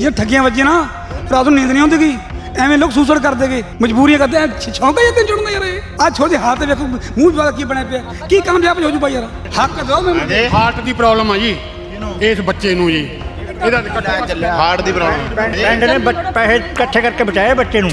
ਜੇ ਠੱਗੀਆਂ ਵੱਜੀਆਂ ਨਾ ਰਾਤ ਨੂੰ ਨੀਂਦ ਨਹੀਂ ਆਉਂਦੀ ਗੀ। ਐਵੇਂ ਲੋਕ ਸੂਸੜ ਕਰਦੇ ਗੇ। ਮਜਬੂਰੀਆਂ ਕਰਦੇ ਐ ਸ਼ੌਂਕ ਹੈ ਤੇ ਜੁੜਨਾ ਯਾਰ ਇਹ? ਆ ਛੋਟੇ ਹੱਥ ਵੇਖੋ ਮੂੰਹ ਵਾਲਾ ਕੀ ਬਣਿਆ ਪਿਆ। ਕੀ ਕਾਮਯਾਬ ਹੋ ਜੂ ਬਾਈ ਯਾਰ? ਹੱਕ ਦੋ ਮੈਨੂੰ। ਹਾਰਟ ਦੀ ਪ੍ਰੋਬਲਮ ਆ ਜੀ ਇਸ ਬੱਚੇ ਨੂੰ ਜੀ। ਇਹਦਾ ਹਾਰਟ ਦੀ ਪ੍ਰੋਬਲਮ ਪਿੰਡ ਨੇ ਪੈਸੇ ਇਕੱਠੇ ਕਰਕੇ ਬਚਾਏ ਬੱਚੇ ਨੂੰ।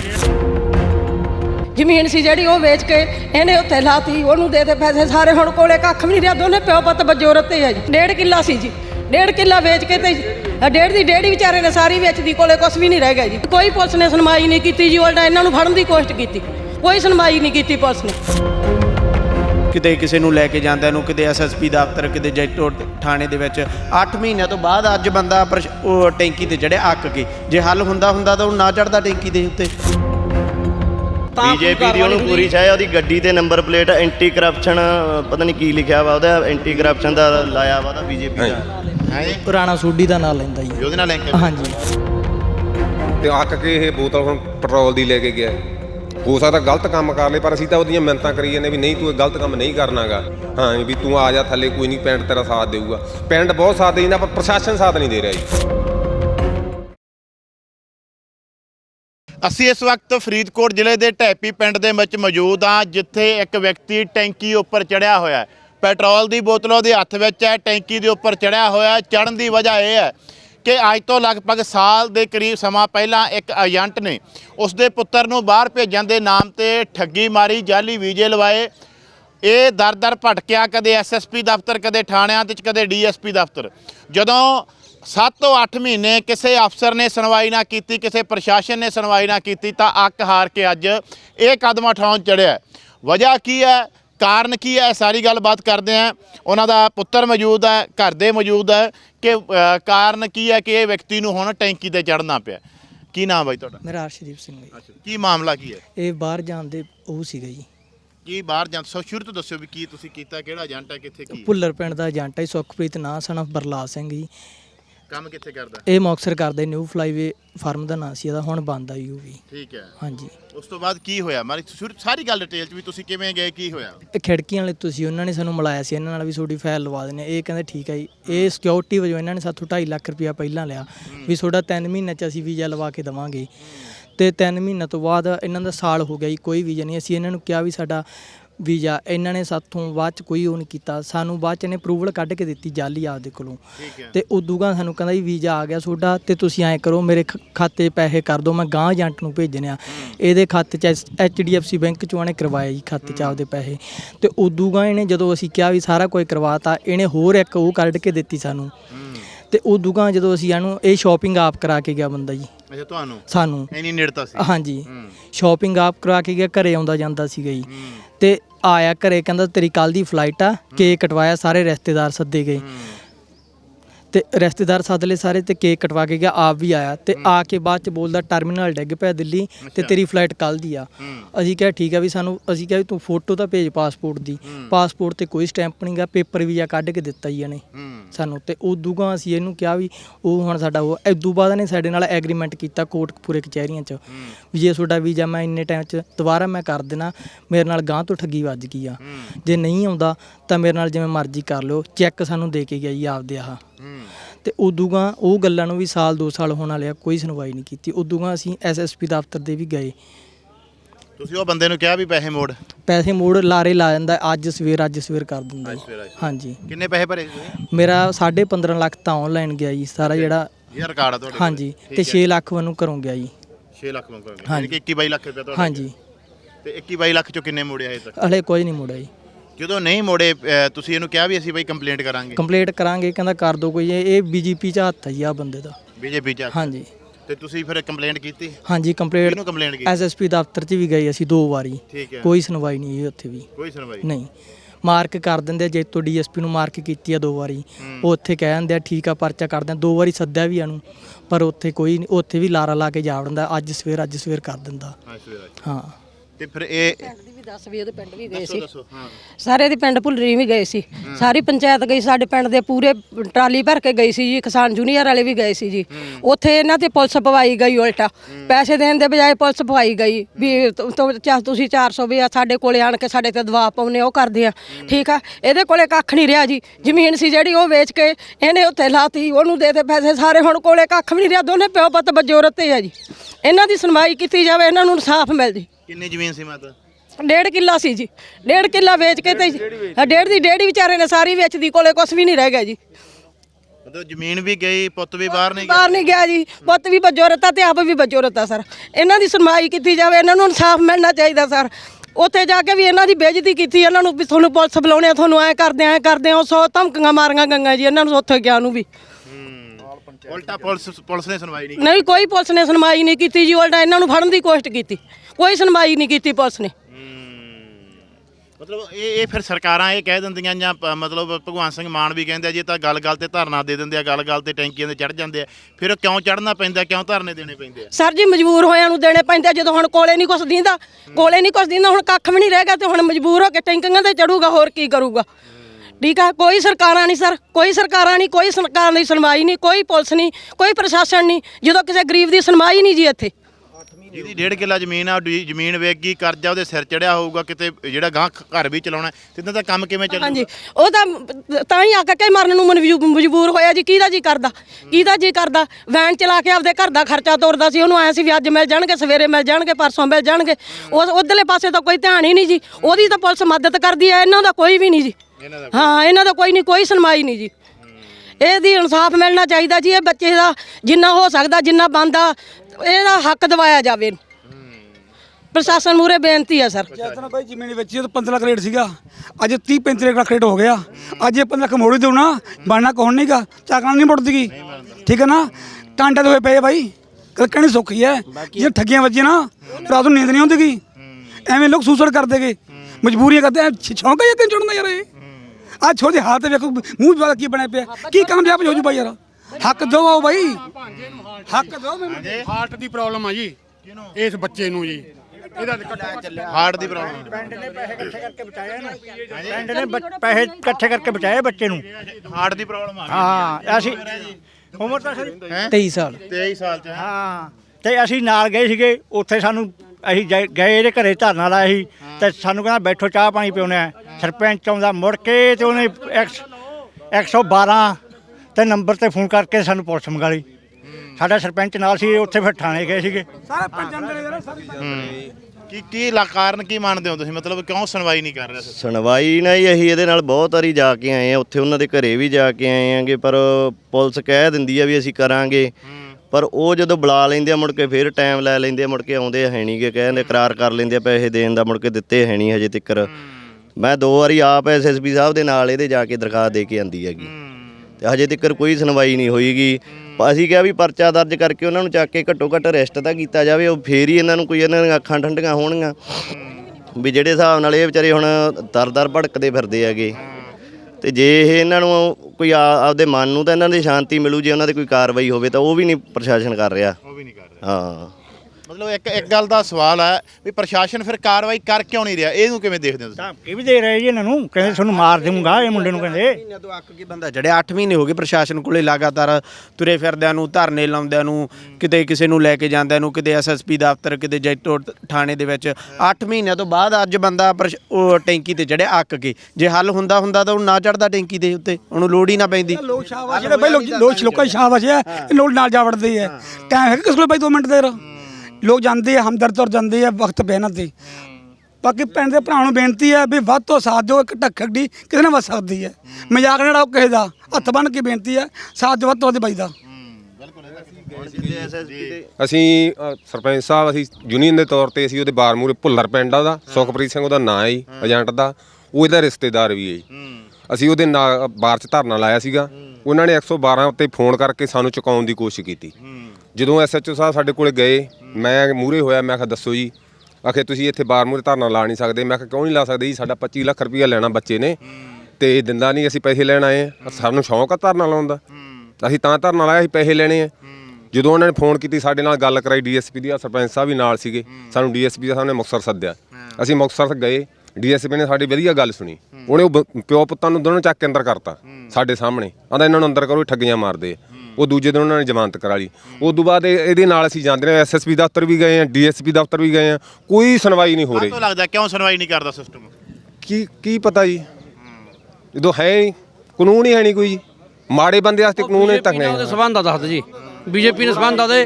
ਜ਼ਮੀਨ ਸੀ ਜਿਹੜੀ ਉਹ ਵੇਚ ਕੇ ਇਹਨੇ ਉੱਥੇ ਲਾਤੀ ਉਹਨੂੰ ਦੇ ਦੇ ਪੈਸੇ ਸਾਰੇ ਹੁਣ ਕੋਲੇ ਕੱਖ ਵੀ ਨਹੀਂ ਰਿਹਾ। ਦੋਨੇ ਪਿਓ ਪੁੱਤ ਬਜੋਰਤ ਤੇ ਆ ਜੀ। ਡੇਢ ਕਿੱਲਾ ਸੀ ਜੀ। ਡੇਢ ਕਿੱਲਾ ਵੇਚ ਕੇ ਤੇ ਡੇਢ ਦੀ ਡੇਢੀ ਵਿਚਾਰੇ ਨੇ ਸਾਰੀ ਵੇਚਦੀ ਕੋਲੇ ਕੁਛ ਵੀ ਨਹੀਂ ਰਹਿ ਗਿਆ ਜੀ। ਕੋਈ ਪੁਲਿਸ ਨੇ ਸੁਣਵਾਈ ਨਹੀਂ ਕੀਤੀ ਜੀ ਉਲਟਾ ਇਹਨਾਂ ਨੂੰ ਫੜਨ ਦੀ ਕੋਸ਼ਿਸ਼ ਕੀਤੀ। ਕੋਈ ਸੁਣਵਾਈ ਨਹੀਂ ਕੀਤੀ ਪੁਲਿਸ ਨੇ। ਕਿਤੇ ਕਿਸੇ ਨੂੰ ਲੈ ਕੇ ਜਾਂਦਾ ਨੂੰ ਕਿਤੇ ਐਸਐਸਪੀ ਦਫ਼ਤਰ ਕਿਤੇ ਜੈਟੋ ਥਾਣੇ ਦੇ ਵਿੱਚ 8 ਮਹੀਨਿਆਂ ਤੋਂ ਬਾਅਦ ਅੱਜ ਬੰਦਾ ਟੈਂਕੀ ਤੇ ਚੜਿਆ ਅੱਕ ਕੇ ਜੇ ਹੱਲ ਹੁੰਦਾ ਹੁੰਦਾ ਤਾਂ ਉਹ ਨਾ ਚੜਦਾ ਟੈਂਕੀ ਦੇ ਉੱਤੇ। ਬੀਜੇਪੀ ਦੀ ਉਹਨੂੰ ਪੂਰੀ ਛਾਇਆ ਉਹਦੀ ਗੱਡੀ ਤੇ ਨੰਬਰ ਪਲੇਟ ਐਂਟੀ ਕਰਪਸ਼ਨ ਪਤਾ ਨਹੀਂ ਕੀ ਲਿਖਿਆ ਵਾ ਉਹਦਾ ਐਂਟੀ ਕਰਪਸ਼ਨ ਦਾ ਲਾਇਆ ਵਾ ਉਹਦਾ ਬੀਜੇਪੀ ਦਾ। ਹੈ ਰਾਣਾ ਸੋਢੀ ਦਾ ਨਾਂ ਲੈਂਦਾ ਜੀ। ਉਹਦੇ ਨਾਲ ਲਿੰਕ ਹਾਂਜੀ। ਤੇ ਅੱਕ ਕੇ ਇਹ ਬੋਤਲ ਹੁਣ ਪੈਟਰੋਲ ਦੀ ਲੈ ਕੇ ਗਿਆ। ਹੋ ਸਕਦਾ ਗਲਤ ਕੰਮ ਕਰ ਲੇ ਪਰ ਅਸੀਂ ਤਾਂ ਉਹਦੀਆਂ ਮਿੰਨਤਾਂ ਕਰੀ ਜਾਂਦੇ ਵੀ ਨਹੀਂ ਤੂੰ ਇਹ ਗਲਤ ਕੰਮ ਨਹੀਂ ਕਰਨਾਗਾ। ਹਾਂ ਵੀ ਤੂੰ ਆ ਜਾ ਥੱਲੇ ਕੋਈ ਨਹੀਂ ਪਿੰਡ ਤੇਰਾ ਸਾਥ ਦੇਊਗਾ। ਪਿੰਡ ਬਹੁਤ ਸਾਥ ਦੇ ਜਾਂਦਾ ਪਰ ਪ੍ਰਸ਼ਾਸਨ ਸਾਥ ਨਹੀਂ ਦੇ ਰਿਹਾ ਜੀ। ਅਸੀਂ ਇਸ ਵਕਤ ਫਰੀਦਕੋਟ ਜ਼ਿਲ੍ਹੇ ਦੇ ਢੈਪੀ ਪਿੰਡ ਦੇ ਵਿੱਚ ਮੌਜੂਦ ਹਾਂ ਜਿੱਥੇ ਇੱਕ ਵਿਅਕਤੀ ਟੈਂਕੀ ਉੱਪਰ ਚੜਿਆ ਹੋਇਆ ਹੈ। ਪੈਟਰੋਲ ਦੀ ਬੋਤਲ ਉਹਦੇ ਹੱਥ ਵਿੱਚ ਹੈ, ਟੈਂਕੀ ਦੇ ਉੱਪਰ ਚੜਿਆ ਹੋਇਆ ਹੈ। ਚੜਨ ਦੀ ਵਜ੍ਹਾ ਇਹ ਹੈ ਕਿ ਅੱਜ ਤੋਂ ਲਗਭਗ ਸਾਲ ਦੇ ਕਰੀਬ ਸਮਾਂ ਪਹਿਲਾਂ ਇੱਕ ਏਜੰਟ ਨੇ ਉਸ ਦੇ ਪੁੱਤਰ ਨੂੰ ਬਾਹਰ ਭੇਜਣ ਦੇ ਨਾਮ ਤੇ ਠੱਗੀ ਮਾਰੀ, ਜਾਲੀ ਵੀਜ਼ੇ ਲਵਾਏ। ਇਹ ਦਰ-ਦਰ ਭਟਕਿਆ ਕਦੇ ਐਸਐਸਪੀ ਦਫ਼ਤਰ, ਕਦੇ ਥਾਣਿਆਂ ਤੇ ਕਦੇ ਡੀਐਸਪੀ ਦਫ਼ਤਰ। ਜਦੋਂ 7 ਤੋਂ 8 ਮਹੀਨੇ ਕਿਸੇ ਅਫਸਰ ਨੇ ਸੁਣਵਾਈ ਨਾ ਕੀਤੀ, ਕਿਸੇ ਪ੍ਰਸ਼ਾਸਨ ਨੇ ਸੁਣਵਾਈ ਨਾ ਕੀਤੀ, ਤਾਂ ਅੱਕ ਹਾਰ ਕੇ ਅੱਜ ਇਹ ਕਦਮ ਉਠਾਉਣ ਚੜਿਆ ਵਜ੍ਹਾ ਕੀ ਹੈ? ਕਾਰਨ ਕੀ ਹੈ? ਸਾਰੀ ਗੱਲਬਾਤ ਕਰਦੇ ਆ ਉਹਨਾਂ ਦਾ ਪੁੱਤਰ ਮੌਜੂਦ ਹੈ ਘਰ ਦੇ ਮੌਜੂਦ ਹੈ ਕਿ ਕਾਰਨ ਕੀ ਹੈ ਕਿ ਇਹ ਵਿਅਕਤੀ ਨੂੰ ਹੁਣ ਟੈਂਕੀ ਤੇ ਚੜਨਾ ਪਿਆ? ਕੀ ਨਾਮ ਬਾਈ ਤੁਹਾਡਾ? ਮੇਰਾ ਅਰਸ਼ਦੀਪ ਸਿੰਘ ਹੈ ਜੀ। ਕੀ ਮਾਮਲਾ ਕੀ ਹੈ? ਇਹ ਬਾਹਰ ਜਾਣ ਦੇ ਉਹ ਸੀਗਾ ਜੀ। ਕੀ ਬਾਹਰ ਜਾਂ ਸੋ ਸ਼ੁਰੂ ਤੋਂ ਦੱਸਿਓ ਵੀ ਕੀ ਤੁਸੀਂ ਕੀਤਾ ਕਿਹੜਾ ਏਜੰਟ ਹੈ ਕਿੱਥੇ ਕੀ? ਭੁੱਲਰ ਪਿੰਡ ਦਾ ਏਜੰਟ ਹੈ ਸੁਖਪ੍ਰੀਤ ਨਾਂ ਸਨ ਬਰਲਾਲ ਸਿੰਘ ਜੀ। ਕੰਮ ਕਿੱਥੇ ਕਰਦਾ? ਇਹ ਮੌਕਸਰ ਕਰਦਾ ਨਿਊ ਫਲਾਈਵੇ ਫਾਰਮ ਦਾ ਨਾਂ ਸੀ ਇਹਦਾ ਹੁਣ ਬੰਦ ਆ ਜੀ ਉਹ ਵੀ ਠੀਕ ਹੈ। ਹਾਂਜੀ। ਉਸ ਤੋਂ ਬਾਅਦ ਕੀ ਹੋਇਆ? ਮਾਰੀ ਸ਼ੁਰੂ ਸਾਰੀ ਗੱਲ ਡਿਟੇਲ ਚ ਵੀ ਤੁਸੀਂ ਕਿਵੇਂ ਗਏ ਕੀ ਹੋਇਆ? ਇਹ ਖਿੜਕੀਆਂ ਵਾਲੇ ਤੁਸੀਂ ਉਹਨਾਂ ਨੇ ਸਾਨੂੰ ਮਿਲਾਇਆ ਸੀ ਇਹਨਾਂ ਨਾਲ ਵੀ ਤੁਹਾਡੀ ਫਾਈਲ ਲਵਾ ਦਿੰਦੇ ਹਾਂ। ਇਹ ਕਹਿੰਦੇ ਠੀਕ ਹੈ ਜੀ। ਇਹ ਸਿਕਿਉਰਿਟੀ ਵਜੋਂ ਇਹਨਾਂ ਨੇ ਸਾਥੋਂ 2.5 ਲੱਖ ਰੁਪਇਆ ਪਹਿਲਾਂ ਲਿਆ ਵੀ ਤੁਹਾਡਾ 3 ਮਹੀਨੇ ਚ ਅਸੀਂ ਵੀਜ਼ਾ ਲਵਾ ਕੇ ਦਵਾਂਗੇ। ਤੇ 3 ਮਹੀਨੇ ਤੋਂ ਬਾਅਦ ਇਹਨਾਂ ਦਾ ਸਾਲ ਹੋ ਗਿਆ ਜੀ ਕੋਈ ਵੀਜ਼ਾ ਨਹੀਂ। ਅਸੀਂ ਇਹਨਾਂ ਨੂੰ ਕਿਹਾ ਵੀ ਸਾਡਾ ਵੀਜ਼ਾ ਇਹਨਾਂ ਨੇ ਸਾਥੋਂ ਬਾਅਦ ਚ ਕੋਈ ਉਹ ਨਹੀਂ ਕੀਤਾ। ਸਾਨੂੰ ਬਾਅਦ ਚ ਇਹਨੇ ਅਪਰੂਵਲ ਕੱਢ ਕੇ ਦਿੱਤੀ ਜਾਲੀ ਆਪਦੇ ਕੋਲੋਂ। ਠੀਕ ਹੈ। ਤੇ ਉਦੂਗਾ ਸਾਨੂੰ ਕਹਿੰਦਾ ਜੀ ਵੀਜ਼ਾ ਆ ਗਿਆ ਤੁਹਾਡਾ ਤੇ ਤੁਸੀਂ ਐਂ ਕਰੋ ਮੇਰੇ ਖ- ਖਾਤੇ 'ਚ ਪੈਸੇ ਕਰ ਦਿਓ ਮੈਂ ਗਾਂ ਏਜੰਟ ਨੂੰ ਭੇਜਣੇ ਆ ਇਹਦੇ ਖਾਤੇ 'ਚ ਐਚਡੀਐਫਸੀ ਬੈਂਕ 'ਚੋਂ ਇਹਨੇ ਕਰਵਾਇਆ ਜੀ ਖਾਤੇ 'ਚ ਆਪਦੇ ਪੈਸੇ। ਤੇ ਉਦੂਗਾ ਇਹਨੇ ਜਦੋਂ ਅਸੀਂ ਕਿਹਾ ਵੀ ਸਾਰਾ ਕੁਝ ਕਰਵਾਤਾ ਇਹਨੇ ਹੋਰ ਇੱਕ ਉਹ ਕੱਢ ਕੇ ਦਿੱਤੀ ਸਾਨੂੰ। ਤੇ ਉਦੂਗਾ ਜਦੋਂ ਅਸੀਂ ਇਹਨੂੰ ਇਹ ਸ਼ਾਪਿੰਗ ਆਪ ਕਰਾ ਕੇ ਗਿਆ ਬੰਦਾ ਜੀ। ਅੱਛਾ ਤੁਹਾਨੂੰ? ਸਾਨੂੰ। ਇੰਨੀ ਨੇੜਤਾ ਸੀ? ਹਾਂਜੀ। ਹੂੰ। ਸ਼ਾਪਿੰਗ ਆਪ ਕਰਾ ਕੇ ਗਿਆ ਘਰੇ ਆਉਂਦਾ ਜਾਂਦਾ ਸੀਗਾ ਜੀ। ਹੂੰ। ਤੇ ਆਇਆ ਘਰੇ ਕਹਿੰਦਾ ਤੇਰੀ ਕੱਲ ਦੀ ਫਲਾਈਟ ਆ ਕੇਕ ਕਟਵਾਇਆ ਸਾਰੇ ਰਿਸ਼ਤੇਦਾਰ ਸੱਦੇ ਗਏ। ਤੇ ਰਿਸ਼ਤੇਦਾਰ ਸੱਦ ਲਏ ਸਾਰੇ ਤੇ ਕੇਕ ਕਟਵਾ ਕੇ ਗਿਆ ਆਪ ਵੀ ਆਇਆ ਤੇ ਆ ਕੇ ਬਾਅਦ ਚ ਬੋਲਦਾ ਟਰਮੀਨਲ ਡਿੱਗ ਪਿਆ ਦਿੱਲੀ ਤੇ ਤੇਰੀ ਫਲਾਈਟ ਕੱਲ ਦੀ ਆ। ਅਸੀਂ ਕਿਹਾ ਠੀਕ ਆ ਵੀ ਸਾਨੂੰ ਅਸੀਂ ਕਿਹਾ ਵੀ ਤੂੰ ਫੋਟੋ ਤਾਂ ਭੇਜ ਪਾਸਪੋਰਟ ਦੀ। ਪਾਸਪੋਰਟ ਤੇ ਕੋਈ ਸਟੈਂਪ ਨਹੀਂਗਾ ਪੇਪਰ ਵੀਜ਼ਾ ਕੱਢ ਕੇ ਦਿੱਤਾ ਜੀ ਇਹਨੇ ਹੂੰ। ਸਾਨੂੰ ਤੇ ਉਦੋਂ ਅਸੀਂ ਇਹਨੂੰ ਕਿਹਾ ਵੀ ਉਹ ਹੁਣ ਸਾਡਾ ਉਹ ਇਦੋਂ ਬਾਅਦ ਇਹਨੇ ਸਾਡੇ ਨਾਲ ਐਗਰੀਮੈਂਟ ਕੀਤਾ ਕੋਰਟਪੂਰੇ ਕਚਹਿਰੀਆਂ 'ਚ ਵੀ ਜੇ ਤੁਹਾਡਾ ਵੀਜ਼ਾ ਮੈਂ ਇੰਨੇ ਟਾਈਮ 'ਚ ਦੁਬਾਰਾ ਮੈਂ ਕਰ ਦੇਣਾ ਮੇਰੇ ਨਾਲ ਗਾਂ ਤੋਂ ਠੱਗੀ ਵੱਜ ਗਈ ਆ। ਜੇ ਨਹੀਂ ਆਉਂਦਾ ਤਾਂ ਮੇਰੇ ਨਾਲ ਜਿਵੇਂ ਮਰਜ਼ੀ ਕਰ ਲਿਓ ਚੈੱਕ ਸਾਨੂੰ ਦੇ ਕੇ ਗਿਆ ਜੀ ਆਪਦੇ ਆਹ। ਹੂੰ ਤੇ ਉਦੋਂ ਗਾਂ ਉਹ ਗੱਲਾਂ ਨੂੰ ਵੀ ਸਾਲ 2 ਸਾਲ ਹੋਣ ਵਾਲੇ ਆ ਕੋਈ ਸੁਣਵਾਈ ਨਹੀਂ ਕੀਤੀ। ਉਦੋਂ ਗਾਂ ਅਸੀਂ ਐਸਐਸਪੀ ਦਫ਼ਤਰ ਦੇ ਵੀ ਗਏ। ਤੁਸੀਂ ਉਹ ਬੰਦੇ ਨੂੰ ਕਿਹਾ ਵੀ ਪੈਸੇ ਮੋੜ? ਪੈਸੇ ਮੋੜ ਲਾਰੇ ਲਾ ਜਾਂਦਾ ਅੱਜ ਸਵੇਰ ਅੱਜ ਸਵੇਰ ਕਰ ਦਿੰਦਾ। ਜੀ ਹਾਂਜੀ। ਕਿੰਨੇ ਪੈਸੇ ਭਰੇ ਤੁਸੀਂ? ਮੇਰਾ 15.5 ਲੱਖ ਤਾਂ ਆਨਲਾਈਨ ਗਿਆ ਜੀ ਸਾਰਾ ਜਿਹੜਾ ਇਹ ਰਿਕਾਰਡ ਆ ਤੁਹਾਡੇ ਹਾਂਜੀ ਤੇ 6 ਲੱਖ ਮੈਨੂੰ ਘਰੋਂ ਗਿਆ ਜੀ। 6 ਲੱਖ ਮੰਗੋਗੇ ਹਾਂਜੀ। ਯਾਨੀ ਕਿ 21 22 ਲੱਖ ਰੁਪਏ ਤੁਹਾਡਾ ਹਾਂਜੀ। ਤੇ 21 22 ਲੱਖ ਚੋਂ ਕਿੰਨੇ ਮੋੜੇ ਹਜੇ ਤੱਕ? ਹਲੇ ਕੁਝ ਨਹੀਂ ਮੁੜਿਆ ਜੀ। ਜਦੋਂ ਨਹੀਂ ਮੋੜੇ ਅ, ਤੁਸੀਂ ਇਹਨੂੰ ਕਿਹਾ ਵੀ ਅਸੀਂ ਬਈ ਕੰਪਲੇਂਟ ਕਰਾਂਗੇ? ਕੰਪਲੀਟ ਕਰਾਂਗੇ ਕਹਿੰਦਾ ਕਰ ਦੋ ਕੋਈ ਇਹ ਇਹ ਬੀਜੇਪੀ ਚ ਹੱਥ ਹੈ ਜੀ ਆ ਬੰਦੇ ਦਾ। ਬੀਜੇਪੀ ਚ ਹਾਂਜੀ। ਤੇ ਤੁਸੀਂ ਫਿਰ ਕੰਪਲੇਂਟ ਕੀਤੀ? ਹਾਂਜੀ ਕੰਪਲੀਟ ਕਿਹਨੂੰ ਕੰਪਲੇਂਟ ਕੀਤੀ? ਐਸਐਸਪੀ ਦਫ਼ਤਰ ਚ ਵੀ ਗਏ ਅਸੀਂ ਦੋ ਵਾਰੀ। ਠੀਕ ਹੈ। ਕੋਈ ਸੁਣਵਾਈ ਨਹੀਂ ਹੋਈ ਉੱਥੇ ਵੀ। ਕੋਈ ਸੁਣਵਾਈ ਨਹੀਂ? ਮਾਰਕ ਕਰ ਦਿੰਦੇ ਜੇ ਤੋਂ ਡੀਐਸਪੀ ਨੂੰ ਮਾਰਕ ਕੀਤੀ ਆ ਦੋ ਵਾਰੀ। ਉਹ ਉੱਥੇ ਕਹਿ ਦਿੰਦੇ ਆ ਠੀਕ ਆ ਪਰਚਾ ਕਰ ਦਿਆਂ ਦੋ ਵਾਰੀ ਸੱਦਿਆ ਵੀ ਇਹਨੂੰ ਪਰ ਉੱਥੇ ਕੋਈ ਨਹੀਂ ਉੱਥੇ ਵੀ ਲਾਰਾ ਲਾ ਕੇ ਜਾ ਵੜਦਾ ਅੱਜ ਸਵੇਰ ਅੱਜ ਸਵੇਰ ਕਰ ਦਿੰਦਾ। ਹਾਂ ਸਵੇਰ ਹਾਂ। ਤੇ ਫਿਰ ਇਹ ਦੱਸ ਵੀ ਉਹਦੇ ਪਿੰਡ ਵੀ ਗਏ ਸੀ। ਸਾਰੇ ਦੇ ਪਿੰਡ ਭੁੱਲਰੀ ਵੀ ਗਏ ਸੀ। ਸਾਰੀ ਪੰਚਾਇਤ ਗਈ ਸਾਡੇ ਪਿੰਡ ਦੇ ਪੂਰੇ ਟਰਾਲੀ ਭਰ ਕੇ ਗਈ ਸੀ ਜੀ ਕਿਸਾਨ ਜੂਨੀਅਰ ਵਾਲੇ ਵੀ ਗਏ ਸੀ ਜੀ। ਉੱਥੇ ਇਹਨਾਂ ਤੇ ਪੁਲਿਸ ਪਵਾਈ ਗਈ ਉਲਟਾ। ਪੈਸੇ ਦੇਣ ਦੇ ਬਜਾਏ ਪੁਲਿਸ ਪਵਾਈ ਗਈ ਵੀ ਤੁ- ਤੁ- ਚਾ- ਤੁਸੀਂ 400 ਵੀ ਆ ਸਾਡੇ ਕੋਲੇ ਆਣ ਕੇ ਸਾਡੇ ਤੇ ਦਬਾਅ ਪਾਉਨੇ ਉਹ ਕਰਦੇ ਆ। ਠੀਕ ਆ? ਇਹਦੇ ਕੋਲੇ ਕੱਖ ਨਹੀਂ ਰਿਹਾ ਜੀ। ਜ਼ਮੀਨ ਸੀ ਜਿਹੜੀ ਉਹ ਵੇਚ ਕੇ ਇਹਨੇ ਉੱਥੇ ਲਾਤੀ ਉਹਨੂੰ ਦੇ ਦੇ ਪੈਸੇ ਸਾਰੇ ਹੁਣ ਕੋਲੇ ਕੱਖ ਵੀ ਨਹੀਂ ਰਿਹਾ। ਦੋਨੇ ਪਿਓ ਪੁੱਤ ਬਜੋਰਤ ਤੇ ਆ ਜੀ। ਇਹਨਾਂ ਦੀ ਸੁਣਵਾਈ ਕੀਤੀ ਜਾਵੇ ਇਹਨਾਂ ਨੂੰ ਇਨਸਾਫ ਮਿਲ ਜੇ। ਕਿੰਨੀ ਜ਼ਮੀਨ ਸੀ ਮਾਤਾ? ਡੇਢ ਕਿੱਲਾ ਸੀ ਜੀ। ਡੇਢ ਕਿੱਲਾ ਵੇਚ ਕੇ ਤੇ ਡੇਢ ਦੀ ਡੇਢ ਹੀ ਵਿਚਾਰੇ ਨੇ ਸਾਰੀ ਵੇਚਦੀ ਕੋਲੇ ਕੁਛ ਵੀ ਨਹੀਂ ਰਹਿ ਗਿਆ ਜੀ। ਮਤਲਬ ਜ਼ਮੀਨ ਵੀ ਗਈ ਪੁੱਤ ਵੀ ਬਾਹਰ ਨਹੀਂ ਬਾਹਰ ਨਹੀਂ ਗਿਆ ਜੀ। ਪੁੱਤ ਵੀ ਬਜੋਰਤਾ ਤੇ ਆਪ ਵੀ ਬਜੋਰਤਾ ਸਰ। ਇਹਨਾਂ ਦੀ ਸੁਣਵਾਈ ਕੀਤੀ ਜਾਵੇ ਇਹਨਾਂ ਨੂੰ ਇਨਸਾਫ ਮਿਲਣਾ ਚਾਹੀਦਾ ਸਰ। ਉੱਥੇ ਜਾ ਕੇ ਵੀ ਇਹਨਾਂ ਦੀ ਬੇਇੱਜ਼ਤੀ ਕੀਤੀ ਇਹਨਾਂ ਨੂੰ ਵੀ ਤੁਹਾਨੂੰ ਪੁਲਿਸ ਬੁਲਾਉਣੇ ਆ ਤੁਹਾਨੂੰ ਐ ਕਰਦੇ ਆ ਐ ਕਰਦੇ ਆ ਉਹ ਸੌ ਧਮਕੀਆਂ ਮਾਰੀਆਂ ਗੰਗਾ ਜੀ ਇਹਨਾਂ ਨੂੰ ਉੱਥੇ ਗਿਆ ਨੂੰ ਵੀ। ਉਲਟਾ ਪੁਲਿਸ ਪੁਲਿਸ ਨੇ ਸੁਣਵਾਈ ਨਹੀਂ ਨਹੀਂ ਕੋਈ ਪੁਲਿਸ ਨੇ ਸੁਣਵਾਈ ਨਹੀਂ ਕੀਤੀ ਜੀ ਉਲਟਾ ਇਹਨਾਂ ਨੂੰ ਫੜਨ ਦੀ ਕੋਸ਼ਿਸ਼ ਕੀਤੀ। ਕੋਈ ਸੁਣਵਾਈ ਨਹੀਂ ਕੀਤੀ ਪੁਲਿਸ ਨੇ। ਮਤਲਬ ਇਹ ਇਹ ਫਿਰ ਸਰਕਾਰਾਂ ਇਹ ਕਹਿ ਦਿੰਦੀਆਂ ਜਾਂ ਪ- ਮਤਲਬ ਭਗਵਾਨ ਸਿੰਘ ਮਾਨ ਵੀ ਕਹਿੰਦੇ ਆ ਜੀ ਇਹ ਤਾਂ ਗੱਲ-ਗੱਲ ਤੇ ਧਰਨਾ ਦੇ ਦਿੰਦੇ ਆ ਗੱਲ-ਗੱਲ ਤੇ ਟੈਂਕੀਆਂ ਤੇ ਚੜ ਜਾਂਦੇ ਆ ਫਿਰ ਉਹ ਕਿਉਂ ਚੜਨਾ ਪੈਂਦਾ ਕਿਉਂ ਧਰਨੇ ਦੇਣੇ ਪੈਂਦੇ ਆ? ਸਰ ਜੀ ਮਜਬੂਰ ਹੋਇਆਂ ਨੂੰ ਦੇਣੇ ਪੈਂਦੇ ਆ, ਜਦੋਂ ਹੁਣ ਕੋਲੇ ਨਹੀਂ ਕੁਛ ਦਿੰਦਾ ਕੋਲੇ ਨਹੀਂ ਕੁਛ ਦਿੰਦਾ ਹੁਣ ਕੱਖ ਵੀ ਨਹੀਂ ਰਹਿ ਗਿਆ ਤੇ ਹੁਣ ਮਜਬੂਰ ਹੋ ਕੇ ਟੈਂਕੀਆਂ ਤੇ ਚੜੂਗਾ ਹੋਰ ਕੀ ਕਰੂਗਾ? ਠੀਕ ਆ? ਕੋਈ ਸਰਕਾਰਾਂ ਨਹੀਂ ਸਰ। ਕੋਈ ਸਰਕਾਰਾਂ ਨਹੀਂ ਕੋਈ ਸਰਕਾਰ ਦੀ ਸੁਣਵਾਈ ਨਹੀਂ ਕੋਈ ਪੁਲਿਸ ਨਹੀਂ ਕੋਈ ਪ੍ਰਸ਼ਾਸਨ ਨਹੀਂ ਜਦੋਂ ਕਿਸੇ ਗਰੀਬ ਦੀ ਸੁਣਵਾਈ ਨਹੀਂ ਜੀ ਇੱਥੇ। ਜਿਹਦੀ ਡੇਢ ਕਿੱਲਾ ਜ਼ਮੀਨ ਆ ਉਹ ਡੀ- ਜ਼ਮੀਨ ਵੇਚ ਗਈ ਕਰਜ਼ਾ ਉਹਦੇ ਸਿਰ ਚੜਿਆ ਹੋਊਗਾ ਕਿਤੇ ਜਿਹੜਾ ਗਾਂ ਘਰ ਵੀ ਚਲਾਉਣਾ ਤਿੱਦਾਂ ਦਾ ਕੰਮ ਕਿਵੇਂ ਚੱਲੂਗਾ? ਹਾਂਜੀ ਉਹ ਤਾਂ ਤਾਂ ਹੀ ਆ ਕੇ ਮਰਨ ਨੂੰ ਮਨਵਿਊ- ਮਜਬੂਰ ਹੋਇਆ ਜੀ ਕਿਹਦਾ ਜੀ ਕਰਦਾ? ਕਿਹਦਾ ਜੀ ਕਰਦਾ? ਵੈਨ ਚਲਾ ਕੇ ਆਪਦੇ ਘਰ ਦਾ ਖਰਚਾ ਤੋਰਦਾ ਸੀ ਉਹਨੂੰ ਆਇਆ ਸੀ ਵੀ ਅੱਜ ਮਿਲ ਜਾਣਗੇ ਸਵੇਰੇ ਮਿਲ ਜਾਣਗੇ ਪਰਸੋਂ ਮਿਲ ਜਾਣਗੇ। ਉਸ ਉਧਰਲੇ ਪਾਸੇ ਤਾਂ ਕੋਈ ਧਿਆਨ ਹੀ ਨਹੀਂ ਜੀ ਉਹਦੀ ਤਾਂ ਪੁਲਿਸ ਮਦਦ ਕਰਦੀ ਹੈ ਇਹਨਾਂ ਦਾ ਕੋਈ ਵੀ ਨਹੀਂ ਜੀ। ਹਾਂ ਇਹਨਾਂ ਦਾ ਕੋਈ ਨਹੀਂ ਕੋਈ ਸੁਣਵਾਈ ਨਹੀਂ ਜੀ। ਇਹਦੀ ਇਨਸਾਫ ਮਿਲਣਾ ਚਾਹੀਦਾ ਜੀ ਇਹ ਬੱਚੇ ਦਾ ਜਿੰਨਾ ਹੋ ਸਕਦਾ ਜਿੰਨਾ ਬੰਦਾ ਇਹਦਾ ਹੱਕ ਦਿਵਾਇਆ ਜਾਵੇ। ਪ੍ਰਸ਼ਾਸਨ ਮੂਰੇ ਬੇਨਤੀ ਹੈ ਸਰ। ਜਦੋਂ ਬਾਈ ਜ਼ਮੀਨ ਵੇਚੀ ਤਾਂ 15 ਲੱਖ ਰੇਟ ਸੀਗਾ। ਅੱਜ 30 35 ਲੱਖ ਰੇਟ ਹੋ ਗਿਆ। ਅੱਜ ਇਹ 15 ਲੱਖ ਮੋੜੀ ਦਿਓ ਨਾ ਬਣਨਾ ਕੌਣ ਨਹੀਂਗਾ ਚਾਕਣਾ ਨਹੀਂ ਮੁੜਦੀਗੀ ਠੀਕ ਹੈ ਨਾ? ਟਾਂਡੇ ਤੋਂ ਹੋਏ ਪਏ ਬਾਈ। ਕਹਿਣੀ ਸੌਖੀ ਹੈ ਜੇ ਠੱਗੀਆਂ ਵੱਜੀਆਂ ਨਾ ਰਾਤ ਨੂੰ ਨੀਂਦ ਨਹੀਂ ਆਉਂਦੀਗੀ ਐਵੇਂ ਲੋਕ ਸੂਸੜ ਕਰਦੇ ਮਜਬੂਰੀਆਂ ਕਰਦੇ ਆ। ਛੌਂਕਾ ਜਾਂ ਕਿਉਂ ਚੜਨਾ ਯਾਰ ਇਹ? ਆ ਛੋਟੇ ਹੱਥ ਵੇਖੋ ਮੂੰਹ ਵਾਲਾ ਕੀ ਬਣਿਆ ਪਿਆ। ਕੀ ਕਾਮਯਾਬ ਹੋ ਜੂ ਬਾਈ ਯਾਰ? ਹੱਕ ਦਿਓ ਆਓ ਬਾਈ। ਹੱਕ ਦਿਓ ਮੈਨੂੰ। ਹਾਰਟ ਦੀ ਪ੍ਰੋਬਲਮ ਆ ਜੀ। ਇਸ ਬੱਚੇ ਨੂੰ ਜੀ। ਇਹਦਾ ਹਾਰਟ ਦੀ ਪ੍ਰੋਬਲਮ ਪਿੰਡ ਨੇ ਪੈਸੇ ਇਕੱਠੇ ਕਰਕੇ ਬਚਾਏ ਇਹਨੂੰ ਪਿੰਡ ਨੇ ਪੈਸੇ ਇਕੱਠੇ ਕਰਕੇ ਬਚਾਏ ਬੱਚੇ ਨੂੰ। ਹਾਰਟ ਦੀ ਪ੍ਰੋਬਲਮ ਆ ਹਾਂ ਅਸੀਂ ਉਮਰ ਤਾਂ ਸਾਡੀ 23 ਸਾਲ। 23 ਸਾਲ। ਚ ਹਾਂ। ਤੇ ਅਸੀਂ ਨਾਲ ਗਏ ਸੀਗੇ ਉੱਥੇ ਸਾਨੂੰ ਅਸੀਂ ਜਾਏ- ਗਏ ਇਹਦੇ ਘਰੇ ਧਰਨਾ ਲਾਇਆ ਸੀ ਤੇ ਸਾਨੂੰ ਕਹਿੰਦਾ ਬੈਠੋ ਚਾਹ ਪਾਣੀ ਪਿਉਣੇ ਸਰਪੰਚ ਆਉਂਦਾ ਮੁੜ ਕੇ ਤੇ ਉਹਨੇ ਐਕਸ- 112 ਤੇ ਨੰਬਰ ਤੇ ਫੋਨ ਕਰਕੇ ਸਾਨੂੰ ਪੁਲਿਸ ਮੰਗਾ ਲਈ। ਸਾਡਾ ਸਰਪੰਚ ਨਾਲ ਸੀ ਉੱਥੇ ਫਿਰ ਥਾਣੇ ਗਏ ਸੀਗੇ। ਕੀ ਕੀ ਲਾ ਕਾਰਨ ਕੀ ਮੰਨਦੇ ਹੋ ਤੁਸੀਂ? ਮਤਲਬ ਕਿਉਂ ਸੁਣਵਾਈ ਨਹੀਂ ਕਰ ਰਿਹਾ ਸੁਣਵਾਈ ਨਾ ਹੀ ਅਸੀਂ ਇਹਦੇ ਨਾਲ ਬਹੁਤ ਵਾਰੀ ਜਾ ਕੇ ਆਏ ਆ। ਉੱਥੇ ਉਹਨਾਂ ਦੇ ਘਰੇ ਵੀ ਜਾ ਕੇ ਆਏ ਆਂਗੇ ਪਰ ਪੁਲਿਸ ਕਹਿ ਦਿੰਦੀ ਆ ਵੀ ਅਸੀਂ ਕਰਾਂਗੇ। ਪਰ ਉਹ ਜਦੋਂ ਬੁਲਾ ਲੈਂਦੇ ਆ ਮੁੜ ਕੇ ਫਿਰ ਟਾਈਮ ਲੈ ਲੈਂਦੇ ਆ ਮੁੜ ਕੇ ਆਉਂਦੇ ਹੈ ਨਹੀਂਗੇ ਕਹਿੰਦੇ ਇਕਰਾਰ ਕਰ ਲੈਂਦੇ ਆ ਪੈਸੇ ਦੇਣ ਦਾ ਮੁੜ ਕੇ ਦਿੱਤੇ ਹੈ ਨਹੀਂ ਹਜੇ ਤੱਕ ਮੈਂ ਦੋ ਵਾਰੀ ਆਪ ਐਸਐਸਪੀ ਸਾਹਿਬ ਦੇ ਨਾਲ ਇਹਦੇ ਜਾ ਕੇ ਦਰਖਾਸਤ ਦੇ ਕੇ ਆਂਦੀ ਹੈਗੀ। ਤੇ ਹਜੇ ਤੱਕ ਕੋਈ ਸੁਣਵਾਈ ਨਹੀਂ ਹੋਈਗੀ। ਅਸੀਂ ਕਿਹਾ ਵੀ ਪਰਚਾ ਦਰਜ ਕਰਕੇ ਉਹਨਾਂ ਨੂੰ ਚੱਕ ਕੇ ਘੱਟੋ ਘੱਟ ਅਰੈਸਟ ਤਾਂ ਕੀਤਾ ਜਾਵੇ ਉਹ ਫੇਰ ਹੀ ਇਹਨਾਂ ਨੂੰ ਕੋਈ ਇਹਨਾਂ ਦੀਆਂ ਅੱਖਾਂ ਠੰਡੀਆਂ ਹੋਣਗੀਆਂ। ਵੀ ਜਿਹੜੇ ਹਿਸਾਬ ਨਾਲ ਇਹ ਵਿਚਾਰੇ ਹੁਣ ਦਰ-ਦਰ ਭੜਕਦੇ ਫਿਰਦੇ ਹੈਗੇ। ਤੇ ਜੇ ਇਹ ਇਹਨਾਂ ਨੂੰ ਕੋਈ ਆ- ਆਪਦੇ ਮਨ ਨੂੰ ਤਾਂ ਇਹਨਾਂ ਦੀ ਸ਼ਾਂਤੀ ਮਿਲੂ ਜੇ ਉਹਨਾਂ ਦੀ ਕੋਈ ਕਾਰਵਾਈ ਹੋਵੇ ਤਾਂ ਉਹ ਵੀ ਨਹੀਂ ਪ੍ਰਸ਼ਾਸਨ ਕਰ ਰਿਹਾ। ਉਹ ਵੀ ਨਹੀਂ ਕਰ ਰਿਹਾ। ਹਾਂ। ਮਤਲਬ ਇੱਕ ਇੱਕ ਗੱਲ ਦਾ ਸਵਾਲ ਹੈ ਵੀ ਪ੍ਰਸ਼ਾਸਨ ਫਿਰ ਕਾਰਵਾਈ ਕਰ ਕਿਉਂ ਨਹੀਂ ਰਿਹਾ? ਇਹਨੂੰ ਕਿਵੇਂ ਦੇਖਦੇ ਹੋ ਤੁਸੀਂ? ਧਮਕੀ ਵੀ ਦੇ ਰਹੇ ਜੀ ਇਹਨਾਂ ਨੂੰ। ਕਹਿੰਦੇ ਤੁਹਾਨੂੰ ਮਾਰ ਦੇਵਾਂਗਾ ਇਹ ਮੁੰਡੇ ਨੂੰ ਕਹਿੰਦੇ। ਮਹੀਨਿਆਂ ਤੋਂ ਅੱਕ ਕੇ ਬੰਦਾ ਜੜਿਆ 8 ਮਹੀਨੇ ਹੋ ਗਏ ਪ੍ਰਸ਼ਾਸਨ ਕੋਲੇ ਲਗਾਤਾਰ ਤੁਰੇ ਫਿਰਦਿਆਂ ਨੂੰ ਧਰਨੇ ਲਾਉਂਦਿਆਂ ਨੂੰ ਕਿਤੇ ਕਿਸੇ ਨੂੰ ਲੈ ਕੇ ਜਾਂਦਿਆਂ ਨੂੰ ਕਿਤੇ ਐਸਐਸਪੀ ਦਫ਼ਤਰ ਕਿਤੇ ਜੈਤੋ ਥਾਣੇ ਦੇ ਵਿੱਚ। 8 ਮਹੀਨਿਆਂ ਤੋਂ ਬਾਅਦ ਅੱਜ ਬੰਦਾ ਪ੍ਰਸ਼- ਉਹ ਟੈਂਕੀ ਤੇ ਚੜਿਆ ਅੱਕ ਕੇ। ਜੇ ਹੱਲ ਹੁੰਦਾ ਹੁੰਦਾ ਤਾਂ ਉਹ ਨਾ ਚੜਦਾ ਟੈਂਕੀ ਦੇ ਉੱਤੇ। ਉਹਨੂੰ ਲੋੜ ਹੀ ਨਾ ਪੈਂਦੀ। ਲੋਕ ਸ਼ਾਬਾਸ਼ ਜਿਹੜੇ ਬਈ ਲੋਕ ਲੋਕ ਲੋਕਾਂ ਦੀ ਸ਼ਾਬਾਸ਼ ਹੈ ਇਹ ਲੋਕ ਨਾਲ ਜਾ ਵੜਦੇ ਆ ਟਾਈਮ ਹੈ ਕਿਸ ਕੋਲ ਬਈ 2 ਮਿੰਟ ਦੇਰ? ਲੋਕ ਜਾਂਦੇ ਆ ਹਮਦਰਦ ਤੁਰ ਜਾਂਦੇ ਆ ਵਕਤ ਬਹਿਣਾ ਤੇ ਬਾਕੀ ਪਿੰਡ ਦੇ ਭਰਾਵਾਂ ਨੂੰ ਬੇਨਤੀ ਹੈ ਵੀ ਵੱਧ ਤੋਂ ਸਾਥ ਦਿਓ ਇੱਕ ਢੱਕੜੀ ਕਿਸੇ ਨਾਲ ਵੱਜ ਸਕਦੀ ਹੈ। ਮਜ਼ਾਕ ਨਾ ਉਡਾਓ ਕਿਸੇ ਦਾ ਹੱਥ ਬੰਨ ਕੇ ਬੇਨਤੀ ਹੈ ਸਾਥ ਦਿਓ ਵੱਧ ਤੋਂ ਵੱਧ ਬਾਈ ਦਾ। ਅਸੀਂ ਅ, ਸਰਪੰਚ ਸਾਹਿਬ ਅਸੀਂ ਯੂਨੀਅਨ ਦੇ ਤੌਰ ਤੇ ਅਸੀਂ ਉਹਦੇ ਬਾਰ ਮੂਰੇ ਭੁੱਲਰ ਪਿੰਡ ਆ ਉਹਦਾ ਸੁਖਪ੍ਰੀਤ ਸਿੰਘ ਉਹਦਾ ਨਾਂ ਹੈ ਜੀ ਏਜੰਟ ਦਾ ਉਹ ਇਹਦਾ ਰਿਸ਼ਤੇਦਾਰ ਵੀ ਹੈ ਜੀ। ਅਸੀਂ ਉਹਦੇ ਨਾਲ ਬਾਰ ਚ ਧਰਨਾ ਲਾਇਆ ਸੀਗਾ। ਉਹਨਾਂ ਨੇ 112 ਉੱਤੇ ਫੋਨ ਕਰਕੇ ਸਾਨੂੰ ਚੁਕਾਉਣ ਦੀ ਕੋਸ਼ਿਸ਼ ਕੀਤੀ। ਜਦੋਂ ਐਸਐਚਓ ਸਾਹਿਬ ਸਾਡੇ ਕੋਲੇ ਗਏ, ਮੈਂ ਮੂਰੇ ਹੋਇਆ, ਮੈਂ ਕਿਹਾ, ਦੱਸੋ ਜੀ। ਆਖੇ ਤੁਸੀਂ ਇੱਥੇ ਬਾਰ ਮੂਰੇ ਧਰਨਾ ਲਾ ਨਹੀਂ ਸਕਦੇ। ਮੈਂ ਕਿਹਾ, ਕਿਉਂ ਨਹੀਂ ਲਾ ਸਕਦੇ ਜੀ? ਸਾਡਾ 25 ਲੱਖ ਰੁਪਇਆ ਲੈਣਾ ਬੱਚੇ ਨੇ। ਤੇ ਇਹ ਦਿੰਦਾ ਨਹੀਂ, ਅਸੀਂ ਪੈਸੇ ਲੈਣ ਆਏ ਆ। ਸਾਨੂੰ ਸ਼ੌਂਕ ਆ ਧਰਨਾ ਲਾਉਣ ਦਾ। ਅਸੀਂ ਤਾਂ ਧਰਨਾ ਲਾਇਆ, ਅਸੀਂ ਪੈਸੇ ਲੈਣੇ ਆ। ਜਦੋਂ ਉਹਨਾਂ ਨੇ ਫੋਨ ਕੀਤੀ, ਸਾਡੇ ਨਾਲ ਗੱਲ ਕਰਾਈ ਡੀਐਸਪੀ ਦੀ ਆ ਸਰਪੰਚ ਸਾਹਿਬ ਵੀ ਨਾਲ ਸੀਗੇ। ਸਾਨੂੰ ਡੀਐਸਪੀ ਸਾਹਿਬ ਨੇ ਮੁਕਤਸਰ ਸੱਦਿਆ। ਅਸੀਂ ਮੁਕਤਸਰ ਗਏ। ਡੀਐਸਪੀ ਨੇ ਸਾਡੀ ਵਧੀਆ ਗੱਲ ਸੁਣੀ। ਉਹਨੇ ਉਹ ਬ- ਪਿਓ ਪੁੱਤਾਂ ਨੂੰ ਦੋਨੋਂ ਚੱਕ ਕੇ ਅੰਦਰ ਕਰਤਾ ਸਾਡੇ ਸਾਹਮਣੇ। ਆਂਦਾ ਇਹਨਾਂ ਨੂੰ ਅੰਦਰ ਕਰੋ ਇਹ ਠੱਗੀਆਂ ਮਾਰਦੇ ਆ। ਉਹ ਦੂਜੇ ਦਿਨ ਉਹਨਾਂ ਨੇ ਜ਼ਮਾਨਤ ਕਰਾ ਲਈ। ਉਸ ਤੋਂ ਬਾਅਦ ਇਹ- ਇਹਦੇ ਨਾਲ ਅਸੀਂ ਜਾਂਦੇ ਰਹੇ ਐਸਐਸਪੀ ਦਫ਼ਤਰ ਵੀ ਗਏ ਆ ਡੀਐਸਪੀ ਦਫ਼ਤਰ ਵੀ ਗਏ ਆ। ਕੋਈ ਸੁਣਵਾਈ ਨਹੀਂ ਹੋ ਰਹੀ। ਤੁਹਾਨੂੰ ਲੱਗਦਾ ਕਿਉਂ ਸੁਣਵਾਈ ਨਹੀਂ ਕਰਦਾ ਸਿਸਟਮ ਕੀ ਕੀ ਪਤਾ ਜੀ? ਜਦੋਂ ਹੈ ਹੀ ਕਾਨੂੰਨ ਹੀ ਹੈ ਨਹੀਂ ਕੋਈ। ਜੀ ਮਾੜੇ ਬੰਦੇ ਵਾਸਤੇ ਕਾਨੂੰਨ ਹੈ ਤੱਕ ਉਹਦੇ ਨਹੀਂ ਸਬੰਧ ਆ ਦੱਸ ਜੀ। ਬੀਜੇਪੀ ਨੇ ਸਬੰਧ ਆ ਦੇ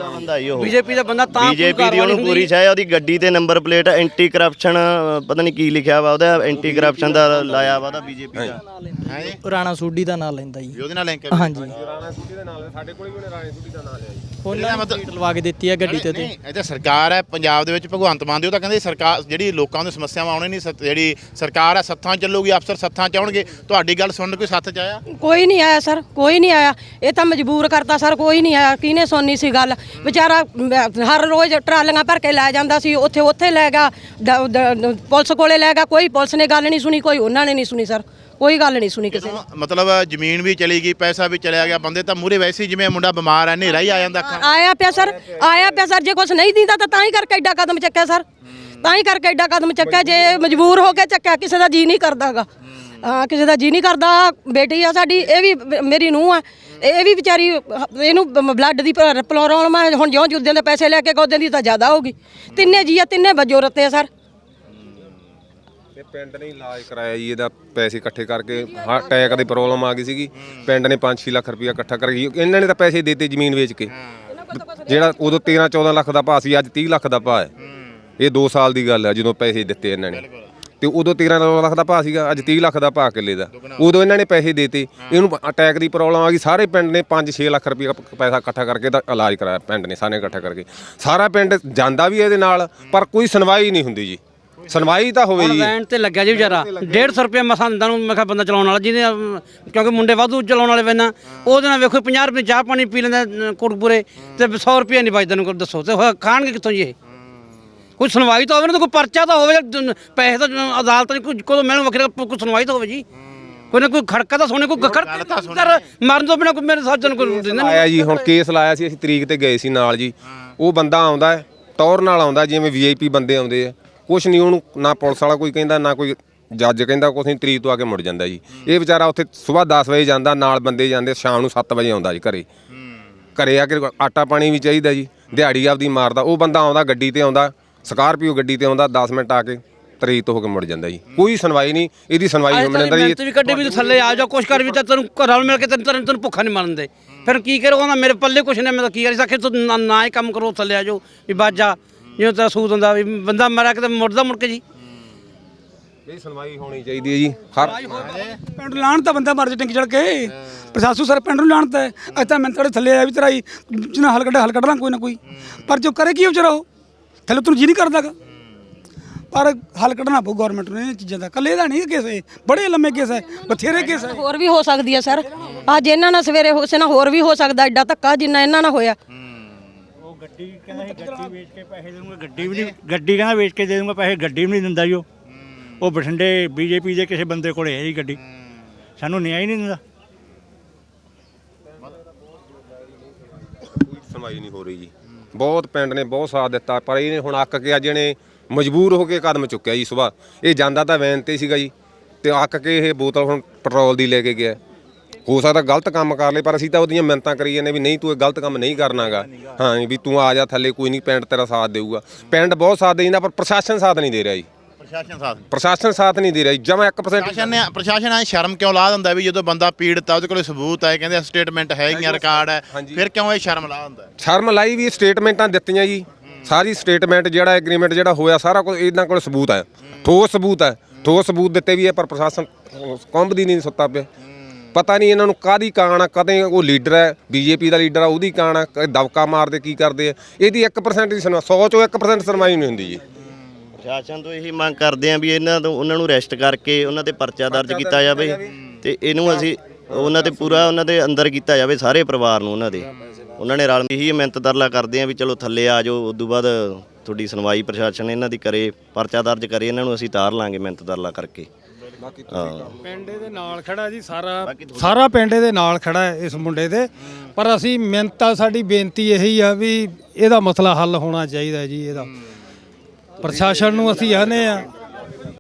ਬੀਜੇਪੀ ਦਾ ਬੰਦਾ ਤਾਂ ਬੀਜੇਪੀ ਦੀ ਉਹਨੂੰ ਪੂਰੀ ਛਾਇਆ ਉਹਦੀ ਗੱਡੀ ਤੇ ਨੰਬਰ ਪਲੇਟ ਐਂਟੀ ਕਰਪਸ਼ਨ ਪਤਾ ਨਹੀਂ ਕੀ ਲਿਖਿਆ ਵਾ ਉਹਦਾ ਐਂਟੀ ਕਰਪਸ਼ਨ ਦਾ ਲਾਇਆ ਵਾ ਉਹਦਾ ਬੀਜੇਪੀ ਦਾ। ਹੈ? ਜੀ। ਰਾਣਾ ਸੂਡੀ ਦਾ ਨਾਂ ਲੈਂਦਾ ਜੀ। ਵੀ ਉਹਦੇ ਨਾਲ ਲਿੰਕ ਹਾਂਜੀ। ਰਾਣਾ ਸੂਟੀ ਦੇ ਨਾਲ ਸਾਡੇ ਕੋਲ ਵੀ ਉਹਨੇ ਰਾਣੇ ਸੂਟੀ ਦਾ ਨਾਮ ਲਿਆ ਜੀ। ਉਹਨਾਂ ਨੇ ਸੀਟ ਲਵਾ ਕੇ ਦਿੱਤੀ ਹੈ ਗੱਡੀ ਤੇ ਤੇ ਨਹੀਂ ਇਹ ਤਾਂ ਸਰਕਾਰ ਹੈ ਪੰਜਾਬ ਦੇ ਵਿੱਚ ਭਗਵੰਤ ਮਾਨ ਦੀ ਉਹ ਤਾਂ ਕਹਿੰਦੇ ਸਰਕਾਰ ਜਿਹੜੀ ਲੋਕਾਂ ਦੀ ਸਮੱਸਿਆਵਾਂ ਆਉਣੇ ਨਹੀਂ ਸੱਤ- ਜਿਹੜੀ ਸਰਕਾਰ ਹੈ ਸੱਥਾਂ 'ਚ ਚੱਲੂਗੀ ਅਫਸਰ ਸੱਥਾਂ 'ਚ ਆਉਣਗੇ। ਤੁਹਾਡੀ ਗੱਲ ਸੁਣਨ ਕੋਈ ਸੱਥ 'ਚ ਆਇਆ? ਕੋਈ ਨਹੀਂ ਆਇਆ ਸਰ ਕੋਈ ਨਹੀਂ ਆਇਆ। ਇਹ ਤਾਂ ਮਜਬੂਰ ਕਰਤਾ ਸਰ ਕੋਈ ਨਹੀਂ ਆਇਆ। ਕਿਹਨੇ ਸੁਣਨੀ ਸੀ ਗੱਲ? ਵਿਚਾਰਾ ਹਰ ਰੋਜ਼ ਟਰਾਲੀਆਂ ਭਰ ਕੇ ਲੈ ਜਾਂਦਾ ਸੀ ਉੱਥੇ ਉੱਥੇ ਲੈ ਗਿਆ ਡ- ਡ- ਪੁਲਿਸ ਕੋਲੇ ਲੈ ਗਿਆ ਕੋਈ ਪੁਲਿਸ ਨੇ ਗੱਲ ਨਹੀਂ ਸੁਣੀ ਕੋਈ ਉਹਨਾਂ ਨੇ ਨਹੀਂ ਸੁਣੀ ਸਰ। ਕੋਈ ਗੱਲ ਨਹੀਂ ਸੁਣੀ ਕਿਸੇ ਨੇ। ਮਤਲਬ ਜ਼ਮੀਨ ਵੀ ਚਲੀ ਗਈ ਪੈਸਾ ਵੀ ਚਲਿਆ ਗਿਆ ਬੰਦੇ ਤਾਂ ਮੂਰੇ ਵੈਸੇ ਹੀ ਜਿਵੇਂ ਮੁੰਡਾ ਬਿਮਾਰ ਹੈ ਹਨੇਰਾ ਹੀ ਆ ਜਾਂਦਾ ਅੱਖਾਂ ਆਇਆ ਪਿਆ ਸਰ ਆਇਆ ਪਿਆ ਸਰ ਜੇ ਕੁਝ ਨਹੀਂ ਦਿੰਦਾ ਤਾਂ ਤਾਂ ਹੀ ਕਰਕੇ ਐਡਾ ਕਦਮ ਚੱਕਿਆ ਸਰ। ਤਾਂ ਹੀ ਕਰਕੇ ਐਡਾ ਕਦਮ ਚੱਕਿਆ ਜੇ ਮਜਬੂਰ ਹੋ ਕੇ ਚੱਕਿਆ ਕਿਸੇ ਦਾ ਜੀ ਨਹੀਂ ਕਰਦਾਗਾ। ਹਾਂ ਕਿਸੇ ਦਾ ਜੀ ਨਹੀਂ ਕਰਦਾ ਬੇਟੀ ਆ ਸਾਡੀ ਇਹ ਵੀ ਬ- ਮੇਰੀ ਨੂੰਹ ਆ। ਇਹ ਵੀ ਵਿਚਾਰੀ ਹ- ਇਹਨੂੰ ਬਲੱਡ ਦੀ ਪ੍ਰੋਬਲਮ ਆ ਹੁਣ ਜਿਉਂ ਜੁੱਦਿਆਂ ਦੇ ਪੈਸੇ ਲੈ ਕੇ ਗੋਦਿਆਂ ਦੀ ਤਾਂ ਜ਼ਿਆਦਾ ਹੋਗੀ ਤਿੰਨੇ ਜੀ ਆ ਤਿੰਨੇ ਵਜੋ ਰੱਤੇ ਆ ਸਰ। ਤੇ ਪਿੰਡ ਨੇ ਇਲਾਜ ਕਰਾਇਆ ਜੀ, ਇਹਦਾ ਪੈਸੇ ਇਕੱਠੇ ਕਰਕੇ ਹਾਂ ਅਟੈਕ ਦੀ ਪ੍ਰੋਬਲਮ ਆ ਗਈ ਸੀਗੀ। ਪਿੰਡ ਨੇ 5-6 ਲੱਖ ਰੁਪਇਆ ਇਕੱਠਾ ਕਰਕੇ ਇਹਨਾਂ ਨੇ ਤਾਂ ਪੈਸੇ ਦੇਤੇ ਜ਼ਮੀਨ ਵੇਚ ਕੇ। ਜਿਹੜਾ ਉਦੋਂ 13-14 ਲੱਖ ਦਾ ਭਾਅ ਸੀ, ਅੱਜ 30 ਲੱਖ ਦਾ ਭਾਅ ਹੈ। ਇਹ 2 ਸਾਲ ਦੀ ਗੱਲ ਹੈ ਜਦੋਂ ਪੈਸੇ ਦਿੱਤੇ ਇਹਨਾਂ ਨੇ। ਤੇ ਉਦੋਂ 13 ਲੱਖ ਦਾ ਭਾਅ ਸੀਗਾ, ਅੱਜ 30 ਲੱਖ ਦਾ ਭਾਅ ਕਿੱਲੇ ਦਾ। ਉਦੋਂ ਇਹਨਾਂ ਨੇ ਪੈਸੇ ਦੇਤੇ। ਇਹਨੂੰ ਅਟੈਕ ਦੀ ਪ੍ਰੋਬਲਮ ਆ ਗਈ। ਸਾਰੇ ਪਿੰਡ ਨੇ 5-6 ਲੱਖ ਰੁਪਇਆ ਪੈਸਾ ਇਕੱਠਾ ਕਰਕੇ ਦਾ ਇਲਾਜ ਕਰਾਇਆ, ਪਿੰਡ ਨੇ ਸਾਰੇ ਇਕੱਠਾ ਕਰਕੇ। ਸਾਰਾ ਪਿੰਡ ਜਾਂਦਾ ਵੀ ਇਹਦੇ ਨਾਲ, ਪਰ ਕੋਈ ਸੁਣਵਾਈ ਨਹੀਂ ਹੁੰਦੀ ਜੀ। ਸੁਣਵਾਈ ਤਾਂ ਹੋਵੇ ਜੀ। ਵੈਨ ਤੇ ਲੱਗਿਆ ਜੀ ਵਿਚਾਰਾ। 150 ਰੁਪਏ ਮਸਾਂ ਦਿੰਦਾ ਨੂੰ ਮੈਂ ਕਿਹਾ ਬੰਦਾ ਚਲਾਉਣ ਵਾਲਾ ਜਿਹਦੇ ਕਿਉਂਕਿ ਮੁੰਡੇ ਵਾਧੂ ਚਲਾਉਣ ਵਾਲੇ ਵੈਨਾਂ ਉਹਦੇ ਨਾਲ ਵੇਖੋ 50 ਰੁਪਏ ਚਾਹ ਪਾਣੀ ਪੀ ਲੈਂਦਾ ਕੋਟਕਪੂਰੇ ਤੇ 100 ਰੁਪਏ ਨਹੀਂ ਬਚਦਾ ਨੂੰ ਦੱਸੋ ਤੇ ਹੋਇਆ ਖਾਣਗੇ ਕਿੱਥੋਂ ਜੀ ਇਹ? ਕੋਈ ਸੁਣਵਾਈ ਤਾਂ ਹੋਵੇ ਨਾ ਤਾਂ ਕੋਈ ਪਰਚਾ ਤਾਂ ਹੋਵੇ ਜਾਂ ਪੈਸੇ ਤਾਂ ਅਦਾਲਤ ਨੇ ਕੋਈ ਕੋਲੋਂ ਮਿਲਣ ਵੱਖਰੇ ਕੋਈ ਸੁਣਵਾਈ ਤਾਂ ਹੋਵੇ ਜੀ। ਕੋਈ ਨਾ ਕੋਈ ਖੜਕਾ ਤਾਂ ਸੁਣੇ ਕੋਈ ਖੜਕਾ ਮਰਨ ਤੋਂ ਬਿਨਾ ਕੋਈ ਮੇਰੇ ਸਾਜਨ ਕੋਈ ਦਿੰਦਾ ਨਹੀਂ ਆਇਆ ਜੀ ਹੁਣ ਕੇਸ ਲਾਇਆ ਸੀ ਅਸੀਂ ਤਰੀਕ ਤੇ ਗਏ ਸੀ ਨਾਲ ਜੀ। ਉਹ ਬੰਦਾ ਆਉਂਦਾ ਹੈ ਟੌਰ ਨਾਲ ਆਉਂਦਾ ਜਿਵੇਂ ਵੀਆਈਪੀ ਬੰਦੇ ਆਉਂਦੇ ਆ। ਕੁਛ ਨਹੀਂ ਉਹਨੂੰ ਨਾ ਪੁਲਿਸ ਵਾਲਾ ਕੋਈ ਕਹਿੰਦਾ ਨਾ ਕੋਈ ਜੱਜ ਕਹਿੰਦਾ ਕੁਛ ਨਹੀਂ ਤਰੀਕ ਤੋਂ ਆ ਕੇ ਮੁੜ ਜਾਂਦਾ ਜੀ। ਇਹ ਵਿਚਾਰਾ ਉੱਥੇ ਸਵੇਰ 10 ਵਜੇ ਜਾਂਦਾ ਨਾਲ ਬੰਦੇ ਜਾਂਦੇ ਸ਼ਾਮ ਨੂੰ 7 ਵਜੇ ਆਉਂਦਾ ਜੀ ਘਰੇ। ਘਰੇ ਆ ਕੇ ਆਟਾ ਪਾਣੀ ਵੀ ਚਾਹੀਦਾ ਜੀ ਦਿਹਾੜੀ ਆਪਦੀ ਮਾਰਦਾ ਉਹ ਬੰਦਾ ਆਉਂਦਾ ਗੱਡੀ ਤੇ ਆਉਂਦਾ ਸਕਾਰਪੀਓ ਗੱਡੀ ਤੇ ਆਉਂਦਾ 10 ਮਿੰਟ ਆ ਕੇ ਤਰੀਕ ਤੋਂ ਹੋ ਕੇ ਮੁੜ ਜਾਂਦਾ ਜੀ। ਕੋਈ ਸੁਣਵਾਈ ਨਹੀਂ ਇਹਦੀ ਸੁਣਵਾਈ ਤਾਂ ਜੀ ਮਿਹਨਤ ਵੀ ਕੱਢੀ ਵੀ ਤੂੰ ਥੱਲੇ ਆ ਜਾ ਕੁਛ ਕਰ ਵੀ ਤਾਂ ਤੈਨੂੰ ਘਰਾਂ ਮਿਲ ਕੇ ਤੈਨੂੰ ਤੈਨੂੰ ਭੁੱਖਾ ਨਹੀਂ ਮਰਨ ਦੇ ਫਿਰ ਕੀ ਕਰੋ ਕਹਿੰਦਾ ਮੇਰੇ ਪੱਲੇ ਕੁਛ ਨਹੀਂ ਮੈਂ ਤਾਂ ਕੀ ਕਰੀ ਸਾਖੇ ਤੂੰ ਨਾ- ਨਾ ਹੀ ਕੰਮ ਕਰੋ ਥੱਲੇ ਆ ਜਾਓ ਵੀ ਬਾਜਾ ਜਿਵੇਂ ਤੇਰਾ ਸੂਤ ਹੁੰਦਾ ਵੀ ਬੰਦਾ ਮਰਿਆ ਕਿਤੇ ਮੁੜਦਾ ਮੁੜ ਕੇ ਜੀ। ਇਹ ਸੁਣਵਾਈ ਹੋਣੀ ਚਾਹੀਦੀ ਹੈ ਜੀ। ਹਰ ਪਿੰਡ ਲਾਣ ਤਾਂ ਬੰਦਾ ਮਰ ਜਾ ਟੈਂਕੀ ਚੜ ਕੇ। ਪ੍ਰਸ਼ਾਸਨ ਸਰ ਪਿੰਡ ਨੂੰ ਲਾਣਦਾ ਅੱਜ ਤਾਂ ਮੈਂ ਤੇਰੇ ਥੱਲੇ ਆਇਆ ਵੀ ਤੇਰਾ ਹੀ ਜਿਹਨਾਂ ਹਲ ਕੱਢਿਆ ਹਲ ਕੱਢ ਲਾਂ ਕੋਈ ਨਾ ਕੋਈ। ਪਰ ਜੋ ਕਰੇ ਕੀ ਉਹ ਵਿਚਾਰਾ ਉਹ? ਥੱਲੇ ਤੈਨੂੰ ਜੀ ਨਹੀਂ ਕਰਦਾਗਾ ਪਰ ਹਲ ਕੱਢਣਾ ਪਊ ਗਵਰਨਮੈਂਟ ਨੂੰ ਇਹ ਚੀਜ਼ਾਂ ਦਾ। ਕੱਲੇ ਦਾ ਨਹੀਂ ਕੇਸ ਇਹ ਬੜੇ ਲੰਮੇ ਕੇਸ ਹੈ। ਬਥੇਰੇ ਕੇਸ ਹੈ। ਹੋਰ ਵੀ ਹੋ ਸਕਦੀ ਹੈ ਸਰ। ਅੱਜ ਇਹਨਾਂ ਨਾਲ ਸਵੇਰੇ ਹੋਸੇ ਨਾਲ ਹੋਰ ਵੀ ਹੋ ਸਕਦਾ। ਐਡਾ ਧੱਕਾ ਜਿੰਨਾ ਇਹਨਾਂ ਨਾਲ ਹੋਇਆ। ਗੱਡੀ ਕਹਿੰਦਾ ਸੀ ਗੱਡੀ ਵੇਚ ਕੇ ਪੈਸੇ ਦੇ ਦੂੰਗਾ ਗੱਡੀ ਵੀ ਨਹੀਂ ਗੱਡੀ ਕਹਿੰਦਾ ਵੇਚ ਕੇ ਦੇ ਦੂੰਗਾ ਪੈਸੇ ਗੱਡੀ ਵੀ ਨਹੀਂ ਦਿੰਦਾ ਜੀ ਉਹ। ਉਹ ਬਠਿੰਡੇ ਬੀਜੇਪੀ ਦੇ ਕਿਸੇ ਬੰਦੇ ਕੋਲੇ ਹੈ ਜੀ ਗੱਡੀ। ਸਾਨੂੰ ਨਿਆਂ ਹੀ ਨਹੀਂ ਦਿੰਦਾ। ਕੋਈ ਸੁਣਵਾਈ ਨਹੀਂ ਹੋ ਰਹੀ ਜੀ। ਬਹੁਤ ਪਿੰਡ ਨੇ ਬਹੁਤ ਸਾਥ ਦਿੱਤਾ ਪਰ ਇਹਨੇ ਹੁਣ ਅੱਕ ਕੇ ਅੱਜ ਇਹਨੇ ਮਜਬੂਰ ਹੋ ਕੇ ਕਦਮ ਚੁੱਕਿਆ ਜੀ ਸਵੇਰ ਇਹ ਜਾਂਦਾ ਤਾਂ ਵੈਨ ਤੇ ਸੀਗਾ ਜੀ ਤੇ ਅੱਕ ਕੇ ਇਹ ਬੋਤਲ ਹੁਣ ਪੈਟਰੋਲ ਦੀ ਲੈ ਕੇ ਗਿਆ। ਹੋ ਸਕਦਾ ਗਲਤ ਕੰਮ ਕਰ ਲੇ ਪਰ ਅਸੀਂ ਤਾਂ ਉਹਦੀਆਂ ਮਿੰਤਾਂ ਕਰੀ ਜਾਂਦੇ ਵੀ ਨਹੀਂ ਤੂੰ ਇਹ ਗਲਤ ਕੰਮ ਨਹੀਂ ਕਰਨਾਗਾ। ਹਾਂ ਵੀ ਤੂੰ ਆ ਜਾ ਥੱਲੇ ਕੋਈ ਨਹੀਂ ਪਿੰਡ ਤੇਰਾ ਸਾਥ ਦੇਊਗਾ। ਪਿੰਡ ਬਹੁਤ ਸਾਥ ਦੇ ਜਾਂਦਾ ਪਰ ਪ੍ਰਸ਼ਾਸਨ ਸਾਥ ਨਹੀਂ ਦੇ ਰਿਹਾ ਜੀ। ਪ੍ਰਸ਼ਾਸਨ ਸਾਥ ਪ੍ਰਸ਼ਾਸਨ ਸਾਥ ਨਹੀਂ ਦੇ ਰਿਹਾ ਜਮਾ 1% ਪ੍ਰਸ਼ਾਸਨ ਨੇ ਪ੍ਰਸ਼ਾਸਨ ਆ ਸ਼ਰਮ ਕਿਉਂ ਲਾ ਦਿੰਦਾ ਵੀ ਜਦੋਂ ਬੰਦਾ ਪੀੜਤ ਆ ਉਹਦੇ ਕੋਲੇ ਸਬੂਤ ਹੈ ਕਹਿੰਦੇ ਸਟੇਟਮੈਂਟ ਹੈਗੀਆਂ ਰਿਕਾਰਡ ਹੈ ਫਿਰ ਕਿਉਂ ਇਹ ਸ਼ਰਮ ਲਾ ਦਿੰਦਾ? ਸ਼ਰਮ ਲਾਈ ਵੀ ਸਟੇਟਮੈਂਟਾਂ ਦਿੱਤੀਆਂ ਜੀ। ਸਾਰੀ ਸਟੇਟਮੈਂਟ ਜਿਹੜਾ ਐਗਰੀਮੈਂਟ ਜਿਹੜਾ ਹੋਇਆ ਸਾਰਾ ਕੁਝ ਇਹਨਾਂ ਕੋਲ ਸਬੂਤ ਹੈ। ਠੋਸ ਸਬੂਤ ਹੈ ਠੋਸ ਸਬੂਤ ਦਿੱਤੇ ਵੀ ਹੈ ਪਰ ਪ੍ਰਸ਼ਾਸਨ ਕੰਬਦੀ ਨਹੀਂ ਸੁੱਤਾ ਪਿਆ। ਪਤਾ ਨਹੀਂ ਇਹਨਾਂ ਨੂੰ ਕਾਦੀ ਕਾਣ ਆ ਕਦੇ ਉਹ ਲੀਡਰ ਹੈ ਬੀਜੇਪੀ ਦਾ ਲੀਡਰ ਆ ਉਹਦੀ ਕਾਣ ਆ ਕਦੇ ਦਬਕਾ ਮਾਰਦੇ ਕੀ ਕਰਦੇ ਆ। ਇਹਦੀ 1% ਦੀ ਸੁਣਵਾ 100 ਚੋਂ 1% ਸੁਣਵਾਈ ਨਹੀਂ ਹੁੰਦੀ ਜੀ। ਪ੍ਰਸ਼ਾਸਨ ਤੋਂ ਇਹੀ ਮੰਗ ਕਰਦੇ ਆਂ ਵੀ ਇਹਨਾਂ ਤੋਂ ਉਹਨਾਂ ਨੂੰ ਅਰੈਸਟ ਕਰਕੇ ਉਹਨਾਂ ਤੇ ਪਰਚਾ ਦਰਜ ਕੀਤਾ ਜਾਵੇ। ਤੇ ਇਹਨੂੰ ਅਸੀਂ ਉਹਨਾਂ ਤੇ ਪੂਰਾ ਉਹਨਾਂ ਦੇ ਅੰਦਰ ਕੀਤਾ ਜਾਵੇ ਸਾਰੇ ਪਰਿਵਾਰ ਨੂੰ ਉਹਨਾਂ ਦੇ। ਉਹਨਾਂ ਨੇ ਰਲ ਇਹੀ ਮਿਹਨਤ ਤਰਲਾ ਕਰਦੇ ਆਂ ਵੀ ਚਲੋ ਥੱਲੇ ਆ ਜਾਓ ਉਦੋਂ ਬਾਅਦ ਤੁਹਾਡੀ ਸੁਣਵਾਈ ਪ੍ਰਸ਼ਾਸਨ ਇਹਨਾਂ ਦੀ ਕਰੇ ਪਰਚਾ ਦਰਜ ਕਰੇ ਇਹਨਾਂ ਨੂੰ ਅਸੀਂ ਤਾਰ ਲਾਂਗੇ ਮਿਹਨਤ ਤਰਲਾ ਕਰਕੇ। ਪਿੰਡ ਦੇ ਨਾਲ ਖੜਾ ਜੀ ਸਾਰਾ ਸਾਰਾ ਪਿੰਡ ਦੇ ਨਾਲ ਖੜਾ ਹੈ ਇਸ ਮੁੰਡੇ ਦੇ। ਪਰ ਅਸੀਂ ਮਿਹਨਤਾਂ ਸਾਡੀ ਬੇਨਤੀ ਇਹੀ ਆ ਵੀ ਇਹਦਾ ਮਸਲਾ ਹੱਲ ਹੋਣਾ ਚਾਹੀਦਾ ਜੀ ਇਹਦਾ। ਪ੍ਰਸ਼ਾਸਨ ਨੂੰ ਅਸੀਂ ਆਨੇ ਆ।